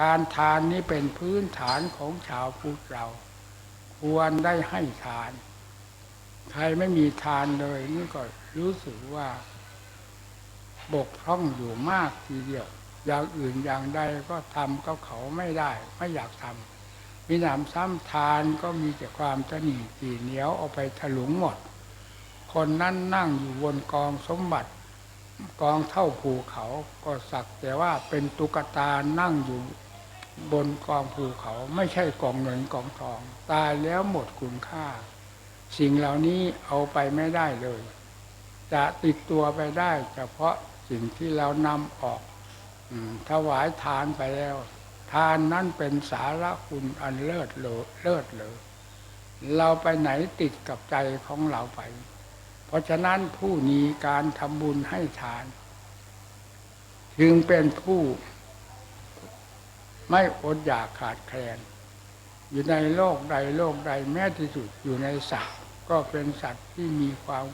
การทานนี้เป็นพื้นฐานของชาวพุทธเรา ควรได้ให้ทาน ใครไม่มีทานเลยนี่ก็รู้สึกว่า บกพร่องอยู่มากทีเดียว อย่างอื่นอย่างใดก็ทำก็เขาไม่ได้ ไม่อยากทำมีหนำซ้ำทานก็มีแต่ความตนีตีเหนียวเอาไปถลุงหมด คนนั้นนั่งอยู่บนกองสมบัติกองเท่าภูเขาก็สักแต่ว่าเป็นตุกตานั่งอยู่ บนกองภูเขาไม่ใช่กองเงินกองทอง ตายแล้วหมดคุณค่า สิ่งเหล่านี้เอาไปไม่ได้เลย จะติดตัวไปได้ เฉพาะสิ่งที่เรานำออกถวายทานไปแล้ว ทานนั้นเป็นสาระคุณอันเลิศเลอเลิศเลยเราไปไหนติดกับใจของเราไป เพราะฉะนั้นผู้มีการทำบุญให้ทาน จึงเป็นผู้ ไม่อดอยากขาดแคลน อยู่ในโลกใดโลกใดแม้ที่สุดอยู่ในสัตว์ ก็เป็นสัตว์ที่มีความ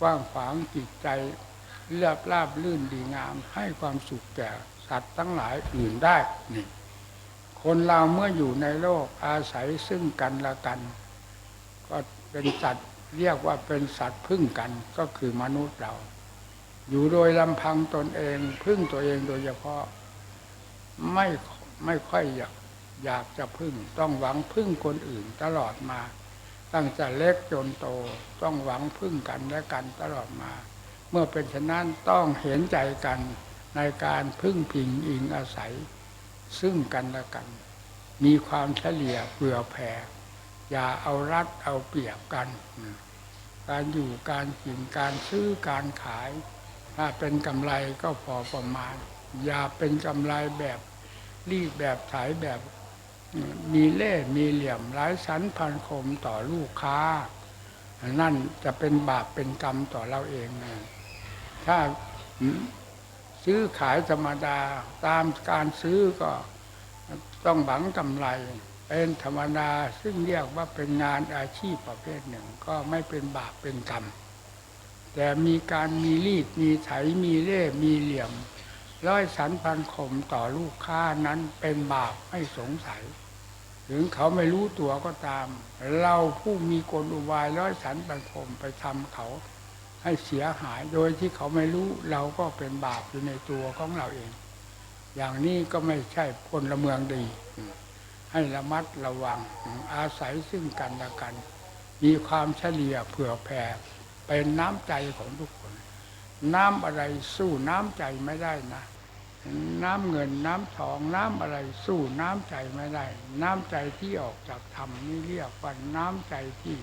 กว้างขวางจิตใจเรียบราบลื่นดีงาม ให้ความสุขแก่สัตว์ทั้งหลายอื่นได้นี่คนเราเมื่ออยู่ในโลกอาศัยซึ่งกันและกัน ก็เป็นสัตว์เรียกว่าเป็นสัตว์พึ่งกันก็คือมนุษย์เรา อยู่โดยลำพังตนเองพึ่งตัวเองโดยเฉพาะไม่ ไม่ค่อยอยากอยากจะพึ่ง ต้องหวังพึ่งคนอื่นตลอดมา ตั้งแต่เล็กจนโตต้องหวังพึ่งกันและกันตลอดมา เมื่อเป็นฉะนั้นต้องเห็นใจกันในการพึ่งพิงอิงอาศัย ซึ่งกันและกัน มีความเฉลี่ยเผื่อแผ่อย่าเอารัดเอาเปรียบกัน การอยู่การกินการซื้อการขาย ถ้าเป็นกำไรก็พอประมาณ อย่าเป็นกำไรแบบ รีบแบบถ่ายแบบมีเล่มีเหลี่ยมร้ายสันพันคมต่อลูกค้า นั่นจะเป็นบาปเป็นกรรมต่อเราเองนะถ้าซื้อขายธรรมดาตามการซื้อก็ต้องหวังกำไร เป็นธรรมดาซึ่งเรียกว่าเป็นงานอาชีพประเภทหนึ่ง ก็ไม่เป็นบาปเป็นกรรม แต่มีการมีรีดมีไถมีเล่มีเหลี่ยม ร้อยสันพันคมต่อลูกค้านั้นเป็นบาปไม่สงสัย ถึงเขาไม่รู้ตัวก็ตาม เราผู้มีกลอุบายร้อยสันพันคมไปทำเขาให้เสียหายโดยที่เขาไม่รู้เราก็เป็นบาปอยู่ในตัวของเราเอง อย่างนี้ก็ไม่ใช่พละเมืองดี ให้ระมัดระวังอาศัยซึ่งกันและกัน มีความเฉลี่ยเผื่อแผ่เป็นน้ำใจของทุกคน น้ำอะไรสู้น้ำใจไม่ได้นะ น้ำเงินน้ำทองน้ำอะไรสู้น้ำใจไม่ได้ น้ำใจที่ออกจากธรรมนี่เรียกว่าน้ำใจที่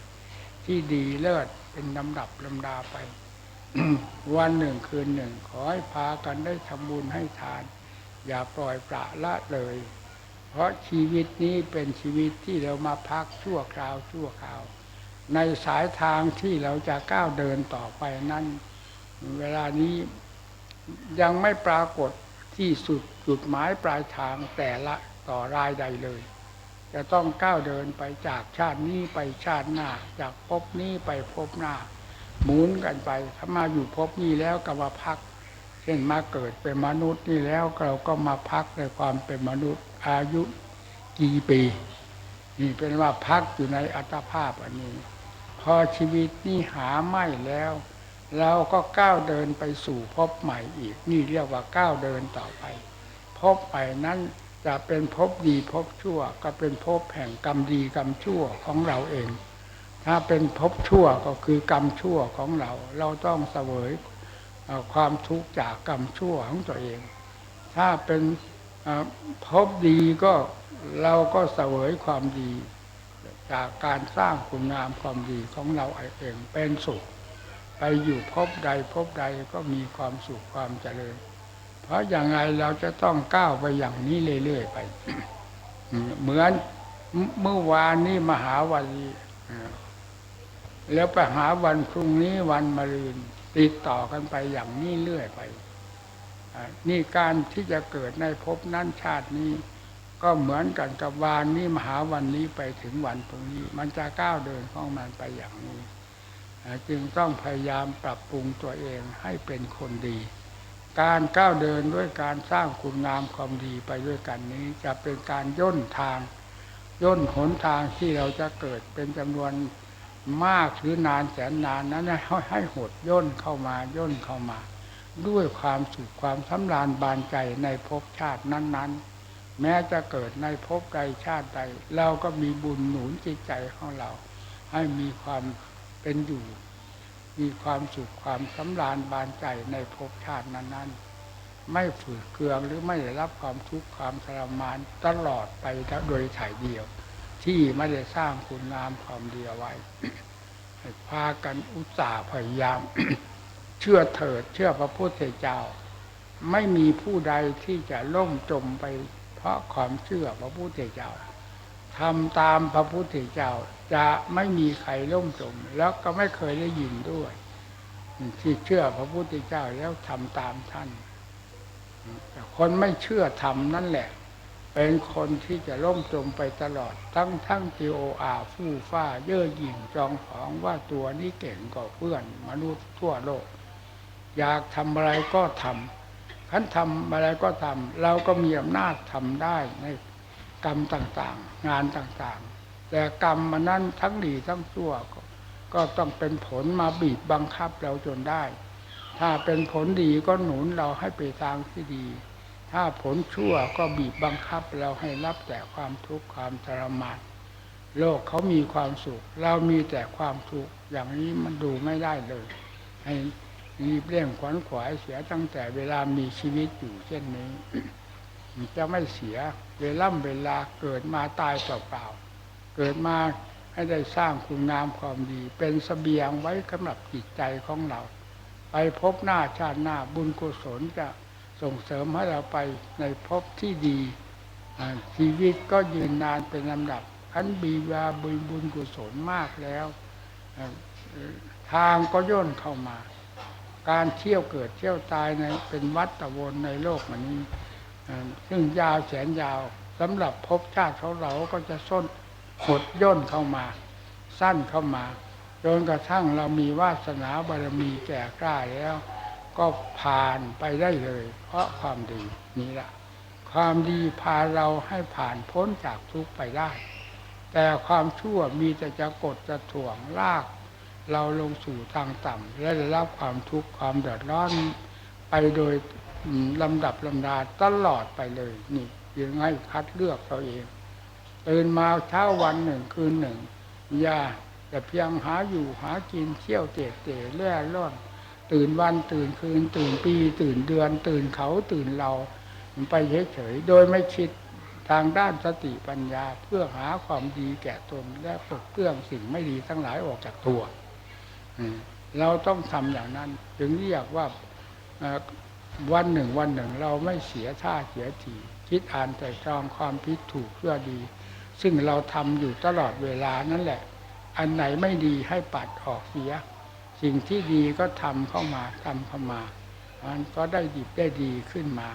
ที่ดีเลิศเป็นลำดับลำดาไปวันหนึ่งคืนหนึ่ง ขอให้พากันได้ทำบุญให้ทาน อย่าปล่อยปละละเลย เพราะชีวิตนี้เป็นชีวิตที่เรามาพักชั่วคราวชั่วคราว ในสายทางที่เราจะก้าวเดินต่อไปนั้น เวลานี้ยังไม่ปรากฏที่สุดจุดหมายปลายทางแต่ละต่อรายใดเลย จะต้องก้าวเดินไปจากชาตินี้ไปชาติหน้า จากภพนี้ไปภพหน้า หมุนกันไปถ้ามาอยู่ภพนี้แล้วก็มาพัก เช่นมาเกิดเป็นมนุษย์นี่แล้วเราก็มาพักในความเป็นมนุษย์อายุกี่ปีนี่เป็นว่าพักอยู่ในอัตภาพอันนี้ พอชีวิตนี่หาไม่แล้ว เราก็ก้าวเดินไปสู่ภพใหม่อีก นี่เรียกว่าก้าวเดินต่อไปภพใหม่นั้นจะเป็นภพดีภพชั่ว ก็เป็นภพแห่งกรรมดีกรรมชั่วของเราเอง ถ้าเป็นภพชั่วก็คือกรรมชั่วของเรา เราต้องเสวยความทุกข์จากกรรมชั่วของตัวเอง ถ้าเป็นภพดีก็เราก็เสวยความดี จากการสร้างคุณงามความดีของเราเองเป็นสุข ไปอยู่พบใดพบใดก็มีความสุขความเจริญ เพราะอย่างไรเราจะต้องก้าวไปอย่างนี้เรื่อยๆไป เหมือนเมื่อวานนี้มหาวันนี้แล้วไปหาวันพรุ่งนี้วันมะรืน ติดต่อกันไปอย่างนี้เรื่อยไปนี่การที่จะเกิดในภพนั้นชาตินี้ ก็เหมือนกันกับวานนี้มหาวันนี้ไปถึงวันพรุ่งนี้ มันจะก้าวเดินของมันไปอย่างนี้ จึงต้องพยายามปรับปรุงตัวเองให้เป็นคนดี การก้าวเดินด้วยการสร้างคุณงามความดีไปด้วยกันนี้ จะเป็นการย่นทาง ย่นหนทางที่เราจะเกิดเป็นจำนวนมากหรือนานแสนนานนั้นให้ให้หดย่นเข้ามาย่นเข้ามา ด้วยความสุขความสำราญบานใจในภพชาตินั้น ๆ แม้จะเกิดในภพใดชาติใด เราก็มีบุญหนุนจิตใจของเรา ให้มีความ เป็นอยู่ มีความสุขความสำราญบานใจในภพชาตินั้นๆ ไม่ฝืดเคืองหรือไม่ได้รับความทุกข์ความทรมานตลอดไปโดยถ่ายเดียว ที่ไม่ได้สร้างคุณงามความดีเอาไว้ให้พากันอุตส่าห์พยายาม เชื่อเถิดเชื่อพระพุทธเจ้า ไม่มีผู้ใดที่จะล่มจมไป เพราะความเชื่อพระพุทธเจ้า ทำตามพระพุทธเจ้า จะไม่มีใครล่มจม แล้วก็ไม่เคยได้ยินด้วย ที่เชื่อพระพุทธเจ้าแล้วทำตามท่านแต่คนไม่เชื่อทำนั่นแหละ เป็นคนที่จะล่มจมไปตลอด ทั้งทั้งทีโออาฟู่ฟ้า เย่อหยิ่งจองของว่าตัวนี้เก่งกว่าเพื่อน มนุษย์ทั่วโลก อยากทำอะไรก็ทำขันทำอะไรก็ทำเราก็มีอำนาจทำได้ใน กรรมต่างๆ งานต่างๆ แต่กรรมมันนั้นทั้งดีทั้งชั่วก็ก็ต้องเป็นผลมาบีบบังคับเราจนได้ ถ้าเป็นผลดีก็หนุนเราให้ไปทางที่ดี ถ้าผลชั่วก็บีบบังคับเราให้รับแต่ความทุกข์ความทรมานโลกเขามีความสุข เรามีแต่ความทุกข์อย่างนี้มันดูไม่ได้เลย ให้รีบเร่งขวนขวายเสียตั้งแต่เวลามีชีวิตอยู่เช่นนี้ จะไม่เสีย เวล่ำเวลาเกิดมาตายเปล่าๆ เกิดมาให้ได้สร้างคุณงามความดี เป็นสเสบียงไว้สำหรับจิตใจของเรา ไปพบหน้าชาติหน้าบุญกุศลจะส่งเสริมให้เราไปในภพที่ดีชีวิตก็ยืนนานเป็นลำดับขันบีวาบุญบุญกุศลมากแล้วทางก็ย่นเข้ามา การเที่ยวเกิดเที่ยวตายในเป็นวัฏฏวนในโลกอันนี้ ซึ่งยาวแสนยาวสำหรับภพชาติของเราก็จะส้นหดย่นเข้ามา สั้นเข้ามาจนกระทั่งเรามีวาสนาบารมีแก่กล้าแล้ว ก็ผ่านไปได้เลย เพราะความดีนี่แหละความดีพาเราให้ผ่านพ้นจากทุกข์ไปได้ แต่ความชั่วมีแต่จะกดจะถ่วงลาก เราลงสู่ทางต่ำและได้รับความทุกข์ความเดือดร้อนไปโดย ลำดับลำดาตลอดไปเลย นี่ยังไงคัดเลือกเราเองตื่นมาเช้าวันหนึ่งคืนหนึ่งอย่าแต่เพียงหาอยู่หากินเที่ยวเตะเตะแล่ร่อน ตื่นวันตื่นคืน ตื่นปี ตื่นเดือน ตื่นเขาตื่นเราไปเฉยๆโดยไม่คิดทางด้านสติปัญญาเพื่อหาความดีแก่ตนและปลดเปลื้องสิ่งไม่ดีทั้งหลายออกจากตัวเราต้องทำอย่างนั้นถึงเรียกว่า วันหนึ่งวันหนึ่งเราไม่เสียท่าเสียทีคิดอ่านแต่ตรองความผิดถูกเพื่อดี ซึ่งเราทำอยู่ตลอดเวลานั่นแหละ อันไหนไม่ดีให้ปัดออกเสีย สิ่งที่ดีก็ทำเข้ามาทำเข้ามามันก็ได้ดีได้ดีขึ้นมา